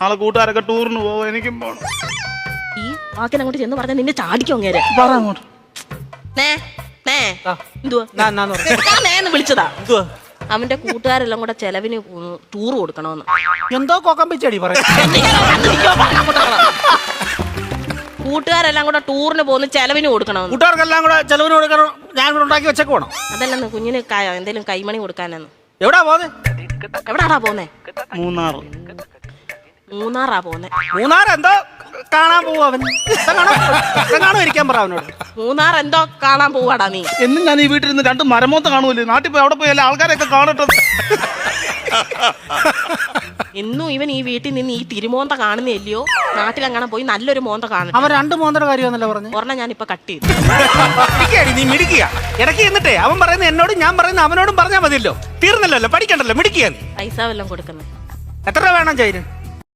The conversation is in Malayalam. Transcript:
നാളെ കൂട്ടുകാരൊക്കെ ടൂറിന് പോവാ എനിക്കും പോണം. ഈ വാക്കിന് അങ്ങോട്ട് ചെന്ന് പറഞ്ഞാൽ നിന്നെ ചാടിക്കും അങ്ങേരെ? പറ അങ്ങോട്ട്. നേ നേ ആ. എന്തുവാ ഞാൻ നേന്ന് വിളിച്ചതാ. എന്തുവാ? അവന്റെ കൂട്ടുകാരെല്ലാം കൂടെ ചെലവിന് ടൂർ കൊടുക്കണമെന്ന് എന്തോ കൊക്കമ്പിച്ചടി പിച്ചടി പറയാം കൂട്ടുകാരെല്ലാം കൂടെ ടൂറിന് പോകുന്ന ചെലവിന് കൊടുക്കണമെന്ന് കൂട്ടുകാർക്കെല്ലാം കൂടെ ചെലവിന് കൊടുക്കണം? ഞാൻ കൂടെ ഉണ്ടാക്കി വെച്ചേക്ക് വേണം? അതല്ലെന്ന് കുഞ്ഞിന് ക- എന്തേലും കൈമണി കൊടുക്കാനെന്ന്. എവിടാ പോന്നെ? എവിടാടാ പോന്നെ? മൂന്നാറ്. മൂന്നാറാ പോന്നെ. മൂന്നാർ എന്തോ കാണാൻ പോവും അവൻ. കാണാൻ ഇരിക്കാൻ പറ അവനോട്. മൂന്നാർ എന്തോ കാണാൻ പോവാടാ നീ. എന്നും ഞാൻ ഈ വീട്ടിൽ നിന്ന് രണ്ട് മരമോത്ത് കാണൂല്ലേ? നാട്ടിൽ പോയി അവിടെ പോയി എല്ലാ ആൾക്കാരെയൊക്കെ കാണട്ടെ? എന്നും ഇവൻ ഈ വീട്ടിൽ നിന്ന് ഈ തിരുമോന്ത കാണുന്നില്ലയോ? നാട്ടിലെങ്ങനെ പോയി നല്ലൊരു മോന്ത കാണും അവൻ രണ്ട് മോന്തയുടെ കാര്യമെന്നല്ല പറഞ്ഞു? ഒരെണ്ണം ഞാൻ ഇപ്പൊ കട്ട് ചെയ്തു. മിടിക്കുകയാണ് നീ മിടിക്കുക ഇടയ്ക്ക് എന്നിട്ടേ അവൻ പറയുന്ന എന്നോടും ഞാൻ പറയുന്ന അവനോടും പറഞ്ഞാൽ മതിയല്ലോ. തീർന്നല്ലോ പഠിക്കണ്ടല്ലോ മിടിക്കുക പൈസ വല്ലതും കൊടുക്കുന്നത് എത്ര രൂപ വേണം ചൈന്?